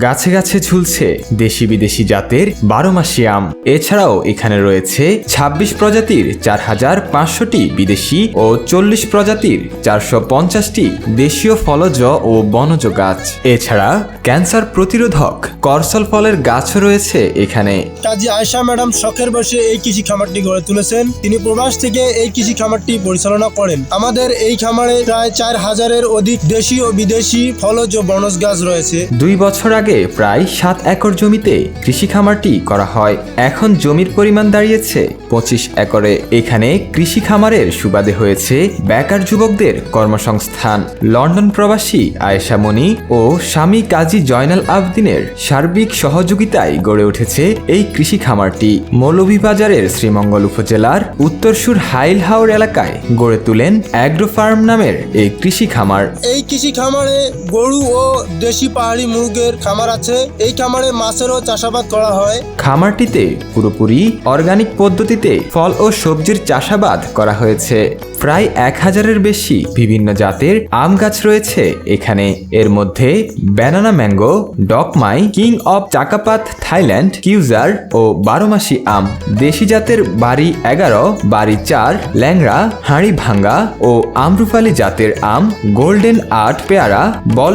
গাছে গাছে ঝুলছে দেশি বিদেশি জাতের বারো মাসি আম। এছাড়াও এখানে রয়েছে ২৬ প্রজাতির চার হাজার পাঁচশোটি বিদেশি ও চল্লিশ প্রজাতির চারশো পঞ্চাশটি দেশীয় ফলজ ও বনজ গাছ। এছাড়া ক্যান্সার প্রতিরোধক করসল ফলের গাছও রয়েছে এখানে। কাজী আয়শা ম্যাডাম শখের বসে এই কৃষি খামারটি গড়ে তুলেছেন। তিনি প্রবাস থেকে এই কৃষি খামারটি পরিচালনা করেন। আমাদের এই খামারে প্রায় চার হাজারের অধিক দেশি ও বিদেশি ফলজ ও বনজ গাছ রয়েছে। দুই বছর আগে প্রায় সাত একর জমিতে কৃষি খামারটি করা হয়। এখন জমির পরিমাণ দাঁড়িয়েছে পঁচিশ একরে। এখানে কৃষি খামারের সুবাদে হয়েছে বেকার যুবকদের কর্মসংস্থান। লন্ডন প্রবাসী আয়েশা মনি ও স্বামী কাজী জয়নাল আবদিনের সার্বিক সহযোগিতায় গড়ে উঠেছে এই কৃষি খামারটি মৌলভীবাজারের শ্রীমঙ্গল উপজেলার উত্তরসুর হাইল হাওর এলাকায় গড়ে তুলেন অ্যাগ্রো ফার্ম নামের এই কৃষি খামার এই কৃষি খামারে গরু ও দেশি পাহাড়ি মুরগের খামার আছে। এই খামারে মাছেরও চাষাবাদ করা হয়। খামারটিতে পুরোপুরি অর্গানিক পদ্ধতিতে ফল ও সবজির চাষাবাদ করা হয়েছে। প্রায় এক হাজারের বেশি বিভিন্ন জাতের আম গাছ রয়েছে। এখানে এর মধ্যে ব্যানানা ম্যাঙ্গো ডকমাই কিং অব চাকাপাত থাইল্যান্ড কিউজার ও বারোমাসি আম। দেশি জাতের বাড়ি এগারো, বাড়ি চার, ল্যাংড়া, হাঁড়ি ভাঙ্গা ও আমরুপালি জাতের আম গোল্ডেন আর্ট পেয়ারা বল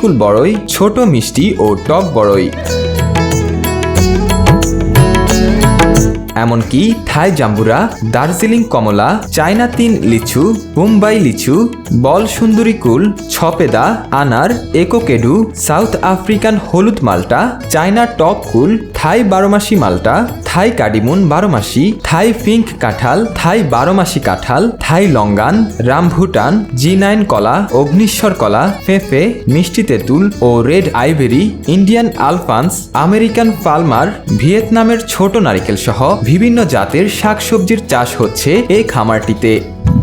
কুল বড়ই ছোট মিষ্টি ও টক বড়ই। এমনকি থাই জাম্বুরা, দার্জিলিং কমলা, চায়না তিন লিচু, মুম্বাই লিচু, বল সুন্দরী কুল, ছপেদা, আনার, একোকেডু, সাউথ আফ্রিকান হলুদ মাল্টা, চায়না টপ কুল, থাই বারোমাসি মাল্টা, থাই কাডিমুন বারোমাসি, থাই পিঙ্ক কাঁঠাল, থাই বারোমাসি কাঁঠাল, Thai longan, rambutan, G nine কলা, অগ্নিশ্বর কলা, ফেফে, মিষ্টি তেঁতুল ও red ivory, Indian Alphonso, American Palmer, ভিয়েতনামের ছোট নারিকেল সহ বিভিন্ন জাতের শাকসবজির চাষ হচ্ছে এই খামারটিতে।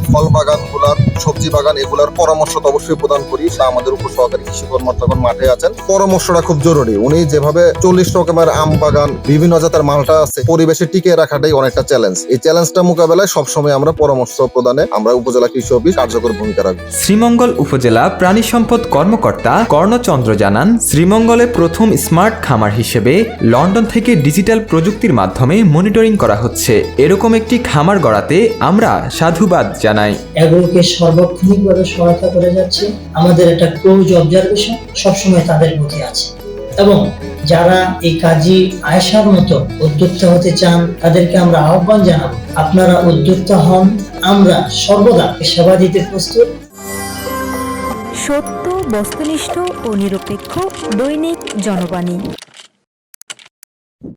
ফল বাগান গুলার সবজি বাগান এগুলার পরামর্শ তো অবশ্যই প্রদান করি। আমাদের উপর সহকারী কৃষি কর্মকর্তাগণ মাঠে আছেন। পরামর্শটা খুব জরুরি। উনি যেভাবে চল্লিশ রকমের আম বাগান বিভিন্ন জাতের মালটা আছে পরিবেশে টিকে রাখাটাই অনেকটা চ্যালেঞ্জ এই চ্যালেঞ্জটা মোকাবেলায় সবসময় আমরা পরামর্শ প্রদানে আমরা উপজেলা কৃষি অফিস কার্যকর ভূমিকা রাখব। শ্রীমঙ্গল উপজেলা প্রাণী সম্পদ কর্মকর্তা কর্ণচন্দ্র জানান শ্রীমঙ্গলে প্রথম স্মার্ট খামার হিসেবে লন্ডন থেকে ডিজিটাল প্রযুক্তির মাধ্যমে মনিটরিং করা হচ্ছে। এরকম একটি খামার গড়াতে আমরা সাধুবাদ জানাই। এগুলোকে সার্বক্ষণিকভাবে সহায়তা করে যাচ্ছে। আমাদের একটা ক্লোজ অবজারভেশন সবসময় তাদের প্রতি আছে। এবং যারা এই কাজী আয়সার মতো উদ্যোক্তা হতে চান, তাদেরকে আমরা আহ্বান জানাব, আপনারা উদ্যোক্তা হন, আমরা সর্বদা সেবা দিতে প্রস্তুত। সত্য, বস্তুনিষ্ঠ ও নিরপেক্ষ দৈনিক জনবাণী।